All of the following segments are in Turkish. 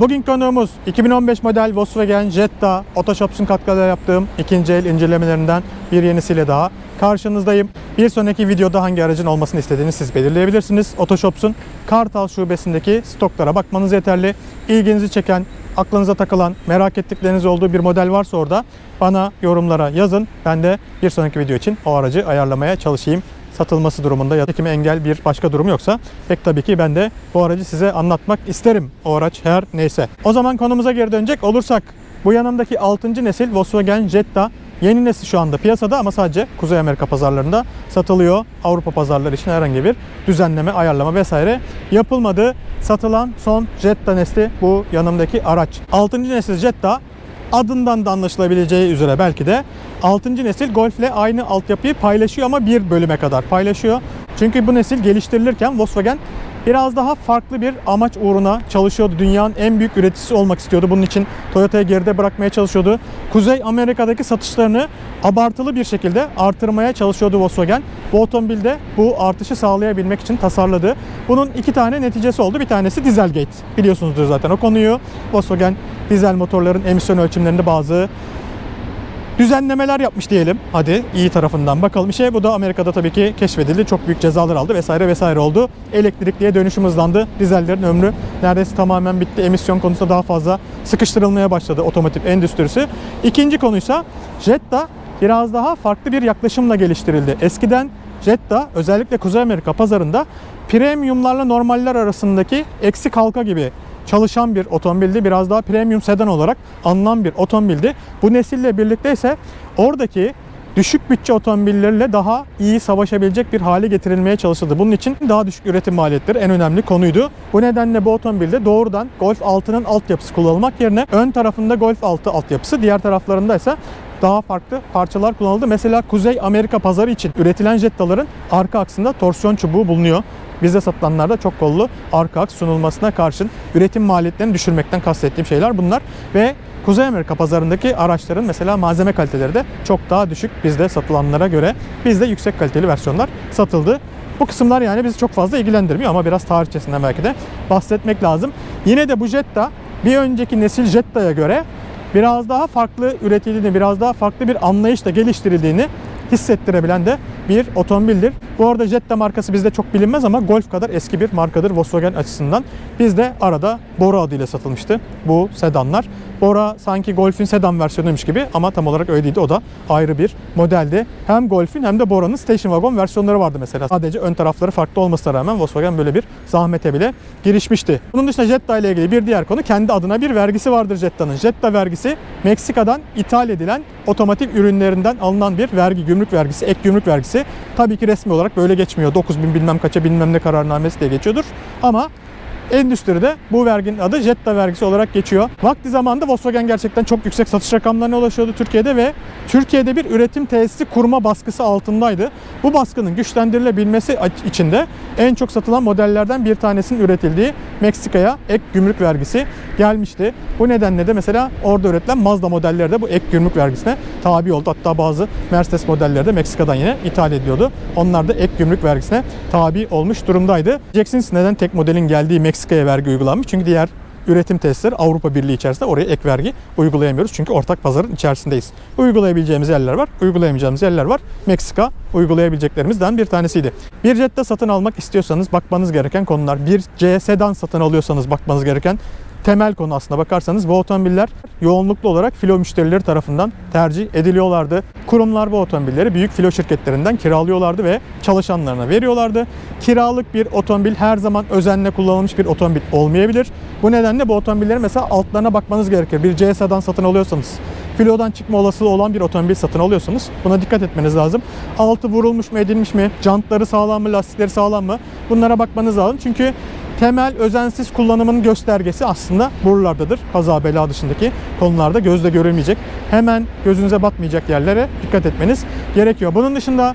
Bugün konuğumuz 2015 model Volkswagen Jetta Otoshops'un katkılarıyla yaptığım ikinci el incelemelerinden bir yenisiyle daha karşınızdayım. Bir sonraki videoda hangi aracın olmasını istediğini siz belirleyebilirsiniz. Otoshops'un Kartal şubesindeki stoklara bakmanız yeterli. İlginizi çeken, aklınıza takılan, merak ettikleriniz olduğu bir model varsa orada bana yorumlara yazın. Ben de bir sonraki video için o aracı ayarlamaya çalışayım satılması durumunda ya da engel bir başka durum yoksa pek tabii ki ben de bu aracı size anlatmak isterim. O araç her neyse. O zaman konumuza geri dönecek olursak bu yanımdaki 6. nesil Volkswagen Jetta yeni nesil şu anda piyasada ama sadece Kuzey Amerika pazarlarında satılıyor. Avrupa pazarları için herhangi bir düzenleme, ayarlama vesaire yapılmadı. Satılan son Jetta nesli bu yanımdaki araç. 6. nesil Jetta adından da anlaşılabileceği üzere belki de 6. nesil Golf ile aynı altyapıyı paylaşıyor ama bir bölüme kadar paylaşıyor. Çünkü bu nesil geliştirilirken Volkswagen biraz daha farklı bir amaç uğruna çalışıyordu. Dünyanın en büyük üreticisi olmak istiyordu. Bunun için Toyota'yı geride bırakmaya çalışıyordu. Kuzey Amerika'daki satışlarını abartılı bir şekilde artırmaya çalışıyordu Volkswagen. Bu otomobilde bu artışı sağlayabilmek için tasarladı. Bunun iki tane neticesi oldu. Bir tanesi Dieselgate. Biliyorsunuzdur zaten o konuyu. Volkswagen dizel motorların emisyon ölçümlerinde bazı düzenlemeler yapmış diyelim. Hadi iyi tarafından bakalım. şey bu da Amerika'da tabii ki keşfedildi. Çok büyük cezalar aldı vesaire vesaire oldu. Elektrikliye dönüşüm hızlandı. Dizellerin ömrü neredeyse tamamen bitti. Emisyon konusunda daha fazla sıkıştırılmaya başladı otomotiv endüstrisi. İkinci konuysa Jetta biraz daha farklı bir yaklaşımla geliştirildi. Eskiden Jetta özellikle Kuzey Amerika pazarında premiumlarla normaller arasındaki eksik halka gibi çalışan bir otomobildi. Biraz daha premium sedan olarak anılan bir otomobildi. Bu nesille birlikte ise oradaki düşük bütçe otomobillerle daha iyi savaşabilecek bir hale getirilmeye çalışıldı. Bunun için daha düşük üretim maliyetleri en önemli konuydu. Bu nedenle bu otomobilde doğrudan Golf 6'nın altyapısı kullanılmak yerine ön tarafında Golf 6 altyapısı, diğer taraflarında ise daha farklı parçalar kullanıldı. Mesela Kuzey Amerika pazarı için üretilen Jetta'ların arka aksında torsiyon çubuğu bulunuyor. Bizde satılanlarda çok kollu arka aks sunulmasına karşın üretim maliyetlerini düşürmekten kastettiğim şeyler bunlar. Ve Kuzey Amerika pazarındaki araçların mesela malzeme kaliteleri de çok daha düşük bizde satılanlara göre. Bizde yüksek kaliteli versiyonlar satıldı. Bu kısımlar yani bizi çok fazla ilgilendirmiyor ama biraz tarihçesinden belki de bahsetmek lazım. Yine de bu Jetta bir önceki nesil Jetta'ya göre biraz daha farklı üretildiğini, biraz daha farklı bir anlayışla geliştirildiğini hissettirebilen de bir otomobildir. Bu arada Jetta markası bizde çok bilinmez ama Golf kadar eski bir markadır Volkswagen açısından. Bizde arada Bora adıyla satılmıştı bu sedanlar. Bora sanki Golf'ün sedan versiyonuymuş gibi ama tam olarak öyle değildi. O da ayrı bir modeldi. Hem Golf'ün hem de Bora'nın station wagon versiyonları vardı mesela. Sadece ön tarafları farklı olmasına rağmen Volkswagen böyle bir zahmete bile girişmişti. Bunun dışında Jetta ile ilgili bir diğer konu kendi adına bir vergisi vardır Jetta'nın. Jetta vergisi Meksika'dan ithal edilen otomotiv ürünlerinden alınan bir vergi, gümrük vergisi, ek gümrük vergisi. Tabii ki resmi olarak böyle geçmiyor. 9000 bilmem kaça bilmem ne kararnamesi diye geçiyordur. Ama Endüstride bu verginin adı Jetta vergisi olarak geçiyor. Vakti zamanında Volkswagen gerçekten çok yüksek satış rakamlarına ulaşıyordu Türkiye'de ve Türkiye'de bir üretim tesisi kurma baskısı altındaydı. Bu baskının güçlendirilebilmesi için de en çok satılan modellerden bir tanesinin üretildiği Meksika'ya ek gümrük vergisi gelmişti. Bu nedenle de mesela orada üretilen Mazda modelleri de bu ek gümrük vergisine tabi oldu. Hatta bazı Mercedes modelleri de Meksika'dan yine ithal ediyordu. Onlar da ek gümrük vergisine tabi olmuş durumdaydı. Diyeceksiniz neden tek modelin geldiği Meksika'ya vergi uygulanmış? Çünkü diğer üretim tesisleri Avrupa Birliği içerisinde oraya ek vergi uygulayamıyoruz. Çünkü ortak pazarın içerisindeyiz. Uygulayabileceğimiz yerler var, uygulayamayacağımız yerler var. Meksika uygulayabileceklerimizden bir tanesiydi. Bir Jetta satın almak istiyorsanız bakmanız gereken konular. Bir C sedan satın alıyorsanız bakmanız gereken temel konu aslında bakarsanız bu otomobiller yoğunluklu olarak filo müşterileri tarafından tercih ediliyorlardı. Kurumlar bu otomobilleri büyük filo şirketlerinden kiralıyorlardı ve çalışanlarına veriyorlardı. Kiralık bir otomobil her zaman özenle kullanılmış bir otomobil olmayabilir. Bu nedenle bu otomobillerin mesela altlarına bakmanız gerekir. Bir C sedan satın alıyorsanız filodan çıkma olasılığı olan bir otomobil satın alıyorsanız buna dikkat etmeniz lazım. Altı vurulmuş mu edilmiş mi? Jantları sağlam mı? Lastikleri sağlam mı? Bunlara bakmanız lazım. Çünkü temel özensiz kullanımın göstergesi aslında buralardadır. Kaza bela dışındaki konularda gözle görülmeyecek. Hemen gözünüze batmayacak yerlere dikkat etmeniz gerekiyor. Bunun dışında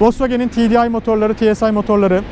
Volkswagen'in TDI motorları, TSI motorları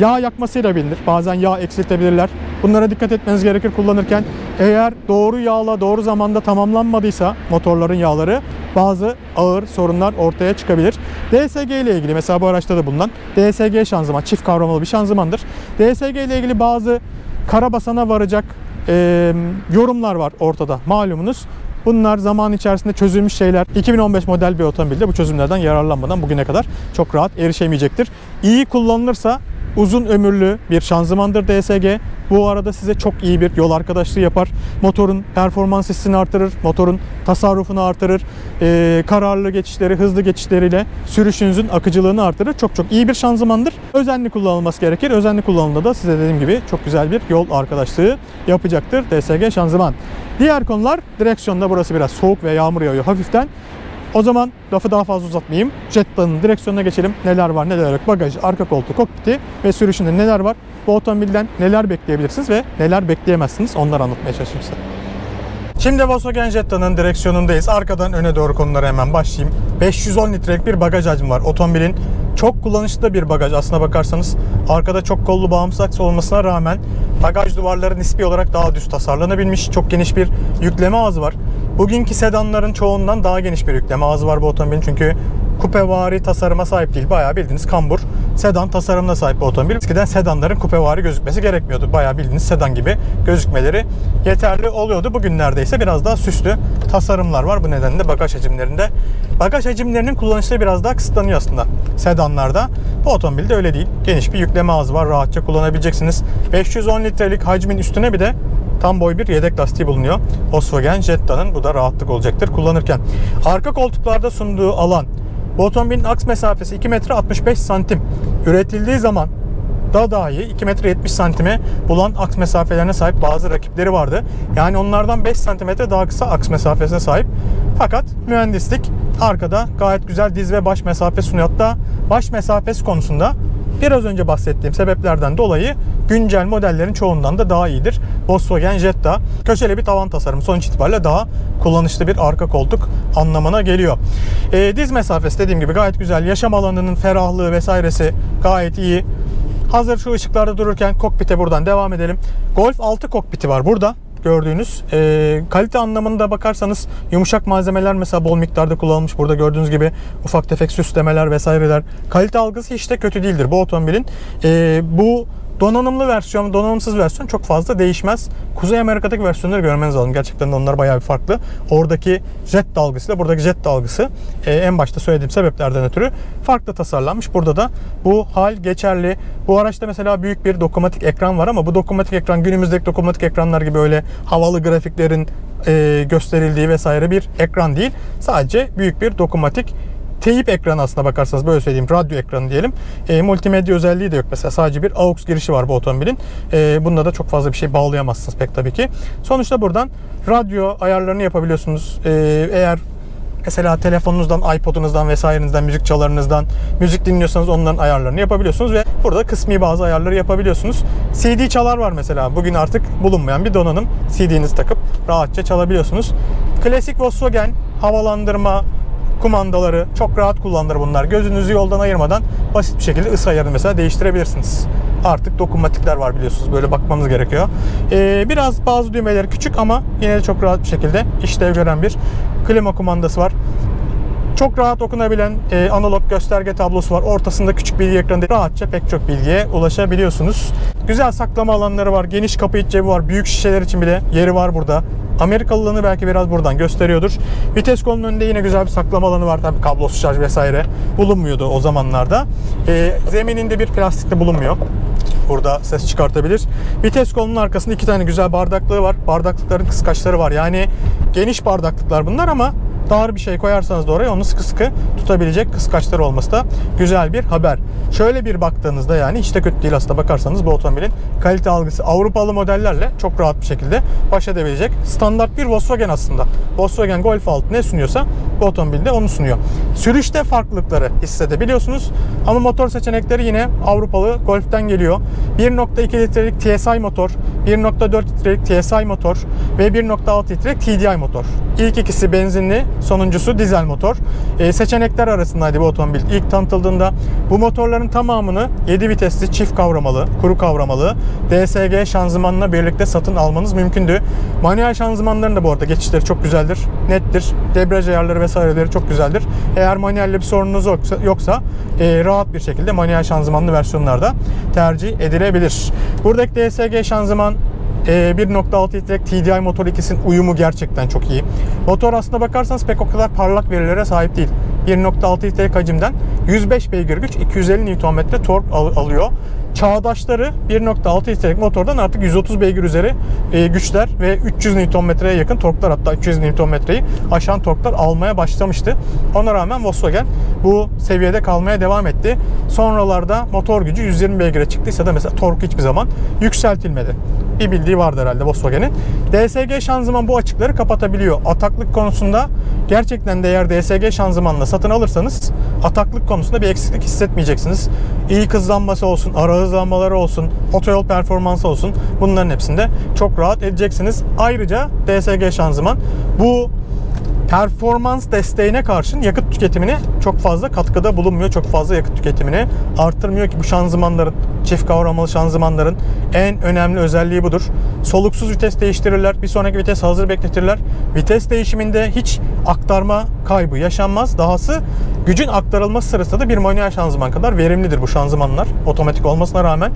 yağ yakmasıyla bilinir. Bazen yağ eksiltebilirler. Bunlara dikkat etmeniz gerekir kullanırken. Eğer doğru yağla doğru zamanda tamamlanmadıysa motorların yağları bazı ağır sorunlar ortaya çıkabilir. DSG ile ilgili mesela bu araçta da bulunan DSG şanzıman çift kavramalı bir şanzımandır. DSG ile ilgili bazı karabasana varacak e, yorumlar var ortada malumunuz. Bunlar zaman içerisinde çözülmüş şeyler. 2015 model bir otomobilde bu çözümlerden yararlanmadan bugüne kadar çok rahat erişemeyecektir. İyi kullanılırsa uzun ömürlü bir şanzımandır DSG. Bu arada size çok iyi bir yol arkadaşlığı yapar. Motorun performans hissini artırır, motorun tasarrufunu artırır, ee, kararlı geçişleri, hızlı geçişleriyle sürüşünüzün akıcılığını artırır. Çok çok iyi bir şanzımandır. Özenli kullanılması gerekir. Özenli kullanımda da size dediğim gibi çok güzel bir yol arkadaşlığı yapacaktır DSG şanzıman. Diğer konular direksiyonda burası biraz soğuk ve yağmur yağıyor hafiften. O zaman lafı daha fazla uzatmayayım. Jetta'nın direksiyonuna geçelim. Neler var neler yok. Bagajı, arka koltuğu, kokpiti ve sürüşünde neler var. Bu otomobilden neler bekleyebilirsiniz ve neler bekleyemezsiniz onları anlatmaya çalışayım size. Şimdi Volkswagen Jetta'nın direksiyonundayız. Arkadan öne doğru konulara hemen başlayayım. 510 litrelik bir bagaj hacmi var. Otomobilin çok kullanışlı bir bagaj aslına bakarsanız. Arkada çok kollu bağımsız aks olmasına rağmen bagaj duvarları nispi olarak daha düz tasarlanabilmiş. Çok geniş bir yükleme ağzı var. Bugünkü sedanların çoğundan daha geniş bir yükleme ağzı var bu otomobilin çünkü kupevari tasarıma sahip değil. Bayağı bildiğiniz kambur sedan tasarımına sahip bir otomobil. Eskiden sedanların kupevari gözükmesi gerekmiyordu. Bayağı bildiğiniz sedan gibi gözükmeleri yeterli oluyordu. Bugünlerde ise biraz daha süslü tasarımlar var. Bu nedenle bagaj hacimlerinde bagaj hacimlerinin kullanışları biraz daha kısıtlanıyor aslında sedanlarda. Bu otomobilde öyle değil. Geniş bir yükleme ağzı var. Rahatça kullanabileceksiniz. 510 litrelik hacmin üstüne bir de tam boy bir yedek lastiği bulunuyor. Volkswagen Jetta'nın bu da rahatlık olacaktır kullanırken. Arka koltuklarda sunduğu alan bu otomobilin aks mesafesi 2 metre 65 santim. Üretildiği zaman da dahi 2 metre 70 santime bulan aks mesafelerine sahip bazı rakipleri vardı. Yani onlardan 5 santimetre daha kısa aks mesafesine sahip. Fakat mühendislik arkada gayet güzel diz ve baş mesafe sunuyor. Hatta baş mesafesi konusunda biraz önce bahsettiğim sebeplerden dolayı güncel modellerin çoğundan da daha iyidir. Volkswagen Jetta köşeli bir tavan tasarımı sonuç itibariyle daha kullanışlı bir arka koltuk anlamına geliyor. Ee, diz mesafesi dediğim gibi gayet güzel. Yaşam alanının ferahlığı vesairesi gayet iyi. Hazır şu ışıklarda dururken kokpite buradan devam edelim. Golf 6 kokpiti var burada gördüğünüz. E, kalite anlamında bakarsanız yumuşak malzemeler mesela bol miktarda kullanılmış. Burada gördüğünüz gibi ufak tefek süslemeler vesaireler. Kalite algısı hiç de kötü değildir bu otomobilin. E, bu donanımlı versiyon, donanımsız versiyon çok fazla değişmez. Kuzey Amerika'daki versiyonları görmeniz lazım. Gerçekten onlar bayağı bir farklı. Oradaki jet dalgısıyla buradaki jet dalgısı e, en başta söylediğim sebeplerden ötürü farklı tasarlanmış. Burada da bu hal geçerli. Bu araçta mesela büyük bir dokunmatik ekran var ama bu dokunmatik ekran günümüzdeki dokunmatik ekranlar gibi öyle havalı grafiklerin e, gösterildiği vesaire bir ekran değil. Sadece büyük bir dokunmatik teyip ekranı aslına bakarsanız böyle söyleyeyim radyo ekranı diyelim. E, multimedya özelliği de yok mesela sadece bir AUX girişi var bu otomobilin. E, bunda da çok fazla bir şey bağlayamazsınız pek tabii ki. Sonuçta buradan radyo ayarlarını yapabiliyorsunuz. E, eğer Mesela telefonunuzdan, iPod'unuzdan vesairenizden, müzik çalarınızdan müzik dinliyorsanız onların ayarlarını yapabiliyorsunuz ve burada kısmi bazı ayarları yapabiliyorsunuz. CD çalar var mesela. Bugün artık bulunmayan bir donanım. CD'nizi takıp rahatça çalabiliyorsunuz. Klasik Volkswagen havalandırma, kumandaları çok rahat kullanılır bunlar. Gözünüzü yoldan ayırmadan basit bir şekilde ısı ayarını mesela değiştirebilirsiniz. Artık dokunmatikler var biliyorsunuz. Böyle bakmanız gerekiyor. Ee, biraz bazı düğmeleri küçük ama yine de çok rahat bir şekilde işlev gören bir klima kumandası var. Çok rahat okunabilen e, analog gösterge tablosu var. Ortasında küçük bilgi ekranı. Rahatça pek çok bilgiye ulaşabiliyorsunuz. Güzel saklama alanları var. Geniş kapı iç cebi var. Büyük şişeler için bile yeri var burada. Amerikalılığını belki biraz buradan gösteriyordur. Vites kolunun önünde yine güzel bir saklama alanı var. Tabii kablosuz şarj vesaire bulunmuyordu o zamanlarda. E, zemininde bir plastik de bulunmuyor. Burada ses çıkartabilir. Vites kolunun arkasında iki tane güzel bardaklığı var. Bardaklıkların kıskaçları var. Yani geniş bardaklıklar bunlar ama dar bir şey koyarsanız da oraya onu sıkı sıkı tutabilecek kıskaçları olması da güzel bir haber. Şöyle bir baktığınızda yani hiç de kötü değil aslında bakarsanız bu otomobilin kalite algısı Avrupalı modellerle çok rahat bir şekilde baş edebilecek. Standart bir Volkswagen aslında. Volkswagen Golf 6 ne sunuyorsa bu otomobilde onu sunuyor. Sürüşte farklılıkları hissedebiliyorsunuz ama motor seçenekleri yine Avrupalı Golf'ten geliyor. 1.2 litrelik TSI motor, 1.4 litrelik TSI motor ve 1.6 litrelik TDI motor. İlk ikisi benzinli, sonuncusu dizel motor. Ee, seçenekler arasındaydı bu otomobil ilk tanıtıldığında. Bu motorların tamamını 7 vitesli çift kavramalı, kuru kavramalı DSG şanzımanla birlikte satın almanız mümkündü. Manuel şanzımanların da bu arada geçişleri çok güzeldir, nettir. Debriyaj ayarları vesaireleri çok güzeldir. Eğer manuelle bir sorununuz yoksa, yoksa e, rahat bir şekilde manuel şanzımanlı versiyonlarda tercih edilebilir. Buradaki DSG şanzıman 1.6 litrelik TDI motor ikisinin uyumu gerçekten çok iyi. Motor aslında bakarsanız pek o kadar parlak verilere sahip değil. 1.6 litrelik hacimden 105 beygir güç, 250 Nm tork al- alıyor. Çağdaşları 1.6 litrelik motordan artık 130 beygir üzeri e, güçler ve 300 Nm'ye yakın torklar hatta 300 Nm'yi aşan torklar almaya başlamıştı. Ona rağmen Volkswagen bu seviyede kalmaya devam etti. Sonralarda motor gücü 120 beygire çıktıysa da mesela torku hiçbir zaman yükseltilmedi. Bir bildiği vardı herhalde Volkswagen'in. DSG şanzıman bu açıkları kapatabiliyor. Ataklık konusunda gerçekten de eğer DSG şanzımanla satın alırsanız ataklık konusunda bir eksiklik hissetmeyeceksiniz. İyi hızlanması olsun, ara hızlanmaları olsun, otoyol performansı olsun bunların hepsinde çok rahat edeceksiniz. Ayrıca DSG şanzıman bu performans desteğine karşın yakıt tüketimine çok fazla katkıda bulunmuyor. Çok fazla yakıt tüketimini arttırmıyor ki bu şanzımanların, çift kavramalı şanzımanların en önemli özelliği budur. Soluksuz vites değiştirirler. Bir sonraki vites hazır bekletirler. Vites değişiminde hiç aktarma kaybı yaşanmaz. Dahası gücün aktarılması sırasında da bir manuel şanzıman kadar verimlidir bu şanzımanlar. Otomatik olmasına rağmen.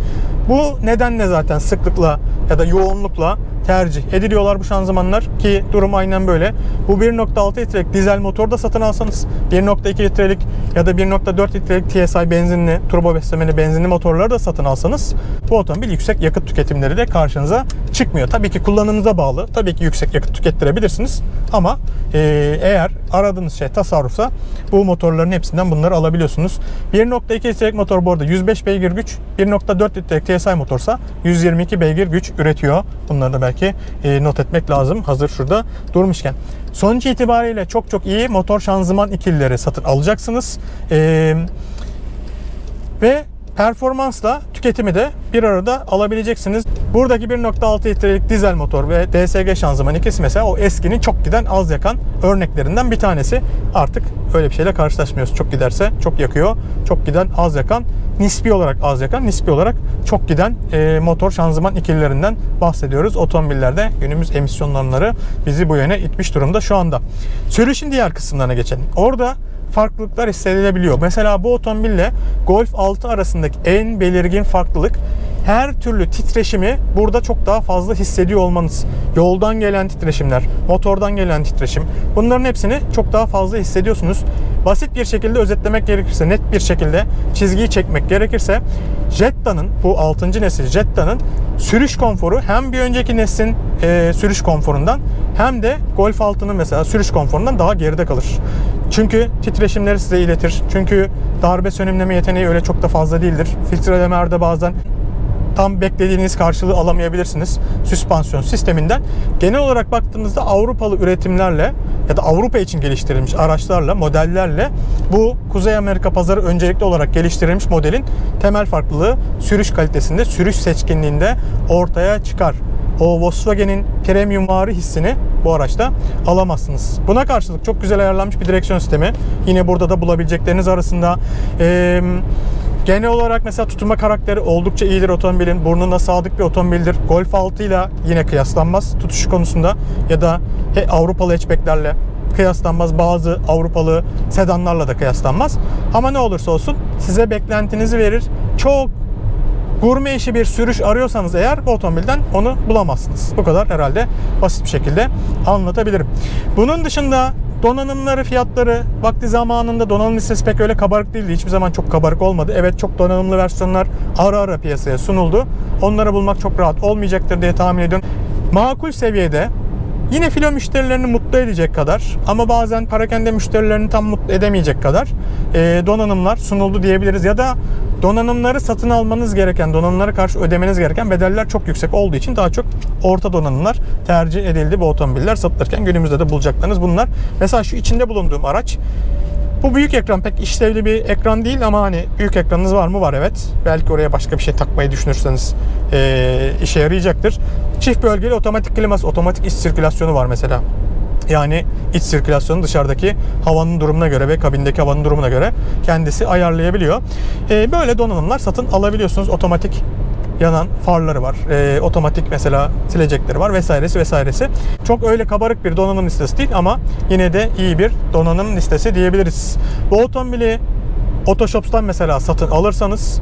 Bu nedenle zaten sıklıkla ya da yoğunlukla tercih ediliyorlar bu şanzımanlar ki durum aynen böyle. Bu 1.6 litrelik dizel motor da satın alsanız 1.2 litrelik ya da 1.4 litrelik TSI benzinli, turbo beslemeli benzinli motorları da satın alsanız bu otomobil yüksek yakıt tüketimleri de karşınıza çıkmıyor. Tabii ki kullanımınıza bağlı. Tabii ki yüksek yakıt tükettirebilirsiniz ama e, eğer aradığınız şey tasarrufsa bu motorların hepsinden bunları alabiliyorsunuz. 1.2 litrelik motor bu arada 105 beygir güç, 1.4 litrelik TSI motorsa 122 beygir güç üretiyor. Bunları da belki e, not etmek lazım hazır şurada durmuşken. Sonuç itibariyle çok çok iyi motor şanzıman ikilileri satın alacaksınız. Eee ve performansla tüketimi de bir arada alabileceksiniz. Buradaki 1.6 litrelik dizel motor ve DSG şanzıman ikisi mesela o eskinin çok giden az yakan örneklerinden bir tanesi. Artık öyle bir şeyle karşılaşmıyoruz. Çok giderse çok yakıyor. Çok giden az yakan nispi olarak az yakan, nispi olarak çok giden e, motor şanzıman ikililerinden bahsediyoruz. Otomobillerde günümüz emisyon normları bizi bu yöne itmiş durumda şu anda. Sürüşün diğer kısımlarına geçelim. Orada farklılıklar hissedilebiliyor. Mesela bu otomobille Golf 6 arasındaki en belirgin farklılık her türlü titreşimi burada çok daha fazla hissediyor olmanız. Yoldan gelen titreşimler, motordan gelen titreşim bunların hepsini çok daha fazla hissediyorsunuz. Basit bir şekilde özetlemek gerekirse, net bir şekilde çizgiyi çekmek gerekirse Jetta'nın bu 6. nesil Jetta'nın sürüş konforu hem bir önceki neslin e, sürüş konforundan hem de Golf 6'nın mesela sürüş konforundan daha geride kalır. Çünkü titreşimleri size iletir. Çünkü darbe sönümleme yeteneği öyle çok da fazla değildir. Filtrelemelerde bazen tam beklediğiniz karşılığı alamayabilirsiniz süspansiyon sisteminden. Genel olarak baktığınızda Avrupalı üretimlerle ya da Avrupa için geliştirilmiş araçlarla, modellerle bu Kuzey Amerika pazarı öncelikli olarak geliştirilmiş modelin temel farklılığı sürüş kalitesinde, sürüş seçkinliğinde ortaya çıkar. O Volkswagen'in premium vari hissini bu araçta alamazsınız. Buna karşılık çok güzel ayarlanmış bir direksiyon sistemi. Yine burada da bulabilecekleriniz arasında. Ee, Genel olarak mesela tutunma karakteri oldukça iyidir otomobilin. Burnuna sadık bir otomobildir. Golf 6 ile yine kıyaslanmaz tutuş konusunda ya da he- Avrupalı hatchbacklerle kıyaslanmaz. Bazı Avrupalı sedanlarla da kıyaslanmaz. Ama ne olursa olsun size beklentinizi verir. Çok gurme işi bir sürüş arıyorsanız eğer bu otomobilden onu bulamazsınız. Bu kadar herhalde basit bir şekilde anlatabilirim. Bunun dışında donanımları, fiyatları vakti zamanında donanım listesi pek öyle kabarık değildi. Hiçbir zaman çok kabarık olmadı. Evet çok donanımlı versiyonlar ara ara piyasaya sunuldu. Onları bulmak çok rahat olmayacaktır diye tahmin ediyorum. Makul seviyede Yine filo müşterilerini mutlu edecek kadar ama bazen parakende müşterilerini tam mutlu edemeyecek kadar e, donanımlar sunuldu diyebiliriz. Ya da donanımları satın almanız gereken, donanımlara karşı ödemeniz gereken bedeller çok yüksek olduğu için daha çok orta donanımlar tercih edildi bu otomobiller satılırken. Günümüzde de bulacaklarınız bunlar. Mesela şu içinde bulunduğum araç bu büyük ekran pek işlevli bir ekran değil ama hani büyük ekranınız var mı? Var evet. Belki oraya başka bir şey takmayı düşünürseniz eee, işe yarayacaktır. Çift bölgeli otomatik kliması, otomatik iç sirkülasyonu var mesela. Yani iç sirkülasyonu dışarıdaki havanın durumuna göre ve kabindeki havanın durumuna göre kendisi ayarlayabiliyor. Eee, böyle donanımlar satın alabiliyorsunuz. Otomatik yanan farları var. Ee, otomatik mesela silecekleri var vesairesi vesairesi. Çok öyle kabarık bir donanım listesi değil ama yine de iyi bir donanım listesi diyebiliriz. Bu otomobili Otoshops'tan mesela satın alırsanız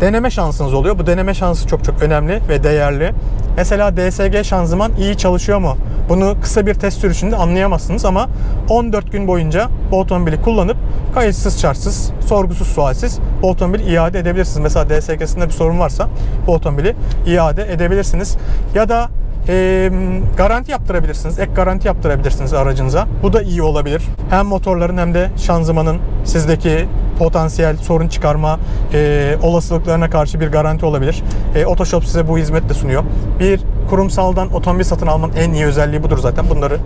deneme şansınız oluyor. Bu deneme şansı çok çok önemli ve değerli. Mesela DSG şanzıman iyi çalışıyor mu? Bunu kısa bir test sürüşünde anlayamazsınız ama 14 gün boyunca bu otomobili kullanıp kayıtsız şartsız, sorgusuz sualsiz bu otomobili iade edebilirsiniz. Mesela DSG'sinde bir sorun varsa bu otomobili iade edebilirsiniz. Ya da e, garanti yaptırabilirsiniz. Ek garanti yaptırabilirsiniz aracınıza. Bu da iyi olabilir. Hem motorların hem de şanzımanın sizdeki potansiyel sorun çıkarma e, olasılıklarına karşı bir garanti olabilir. E, Otoshop size bu hizmet de sunuyor. Bir kurumsaldan otomobil satın almanın en iyi özelliği budur zaten. Bunları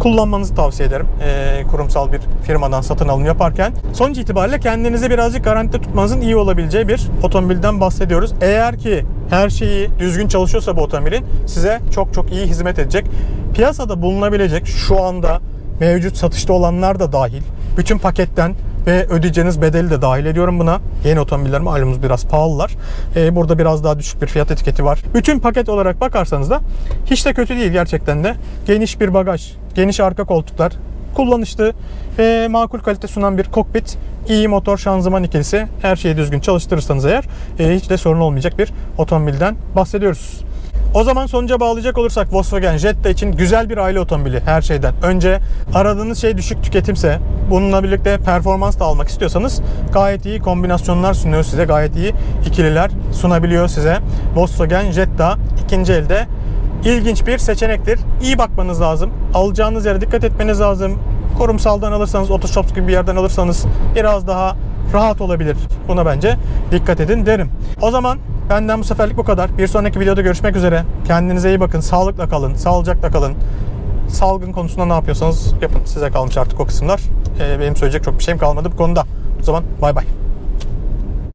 kullanmanızı tavsiye ederim. Ee, kurumsal bir firmadan satın alım yaparken. Sonuç itibariyle kendinizi birazcık garantide tutmanızın iyi olabileceği bir otomobilden bahsediyoruz. Eğer ki her şeyi düzgün çalışıyorsa bu otomobilin size çok çok iyi hizmet edecek. Piyasada bulunabilecek şu anda mevcut satışta olanlar da dahil. Bütün paketten ve ödeyeceğiniz bedeli de dahil ediyorum buna. Yeni otomobiller malumunuz biraz pahalılar. Ee, burada biraz daha düşük bir fiyat etiketi var. Bütün paket olarak bakarsanız da hiç de kötü değil gerçekten de. Geniş bir bagaj, geniş arka koltuklar, kullanışlı ve makul kalite sunan bir kokpit, iyi motor şanzıman ikilisi her şeyi düzgün çalıştırırsanız eğer e, hiç de sorun olmayacak bir otomobilden bahsediyoruz. O zaman sonuca bağlayacak olursak Volkswagen Jetta için güzel bir aile otomobili her şeyden. Önce aradığınız şey düşük tüketimse bununla birlikte performans da almak istiyorsanız gayet iyi kombinasyonlar sunuyor size. Gayet iyi ikililer sunabiliyor size. Volkswagen Jetta ikinci elde ilginç bir seçenektir. İyi bakmanız lazım. Alacağınız yere dikkat etmeniz lazım. Kurumsaldan alırsanız, Otoshops gibi bir yerden alırsanız biraz daha rahat olabilir. Buna bence dikkat edin derim. O zaman benden bu seferlik bu kadar. Bir sonraki videoda görüşmek üzere. Kendinize iyi bakın. Sağlıkla kalın. Sağlıcakla kalın. Salgın konusunda ne yapıyorsanız yapın. Size kalmış artık o kısımlar. Ee, benim söyleyecek çok bir şeyim kalmadı bu konuda. O zaman bay bay.